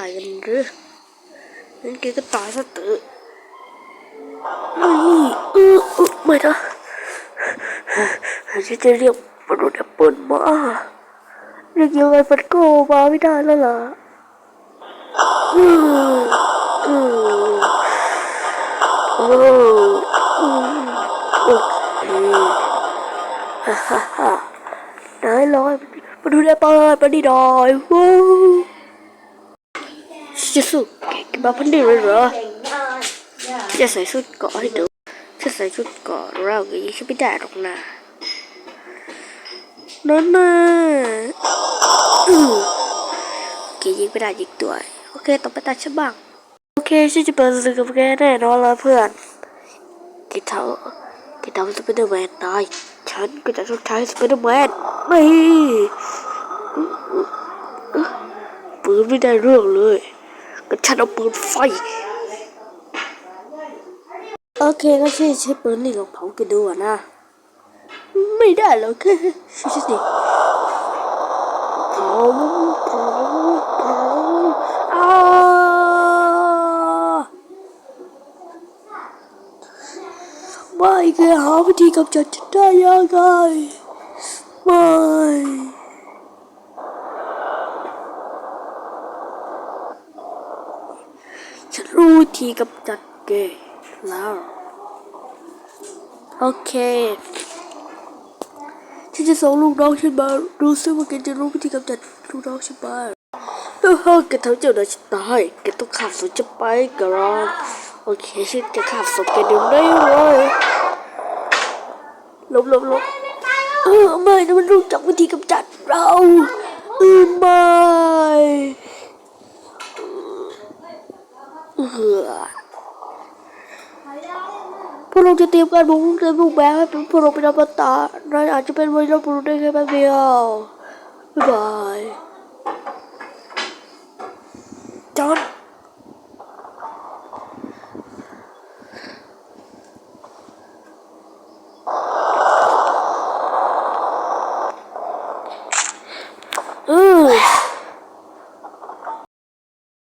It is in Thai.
ายกันหรืองั้นแกก็ตายซะเถอะนี่เออเออไม่นะฉันจะเรียกมนุษย์แอปเปิลมาเรียกยังไงมันก็มาไม่ได้แล้วล่ะเอืมอืมโอ้อืมโอเคฮ่าฮ่าฮ่านายลอยมาดูแลเปิดมาดีหน่อยวู้ จะสู้แกมาพันดีเลยเหรอ จะใส่ชุดเกาะให้ดูถ้าใส่ชุดเกาะเราก็ยิงฉันไม่ได้หรอกนะนั่นน่ะอือแกยิงไม่ได้ยิงตัวโอเคต่อไปตาฉันบ้างโอเคฉันจะเปิดศึกกับแกแน่นอนเลยเพื่อนแกทำแกทำสไปเดอร์แมนตายฉันก็จะชดใช้สไปเดอร์แมนไม่ปืนไม่ได้เรื่องเลย ก็ฉันเอาปืนไฟ โอเคก็ใช่ใช้ปืนนี่ลองเผากันดูอะนะ ไม่ได้หรอกแค่ช่วยสิเผาเผาเผาอ้าไม่เคยหาวิธีกำจัดฉันได้ยังไงไม่ ฉันรู้วิธีกำจัดแกแล้ว โอเคฉันจะส่งลูกน้องฉันมาดูซิว่าแกจะรู้วิธีกำจัดลูกน้องฉันบ้างถ้าหากแกทำเจ้านายฉันตายแกต้องขับสวนจะไปก่อนโอเคฉันจะขับสวนแกเดี๋ยวได้เลยหลบหลบหลบเออไม่นะมันรู้จักวิธีกำจัดเราออไม่เออ พวกเราจะเตรียมการบุกเตรียมบุกแบงให้เป็นพวกเราเป็นอมตะนาอาจจะเป็นวัยรุ่นบุรุได้แค่แป๊บเดียว บ๊ายบายจอน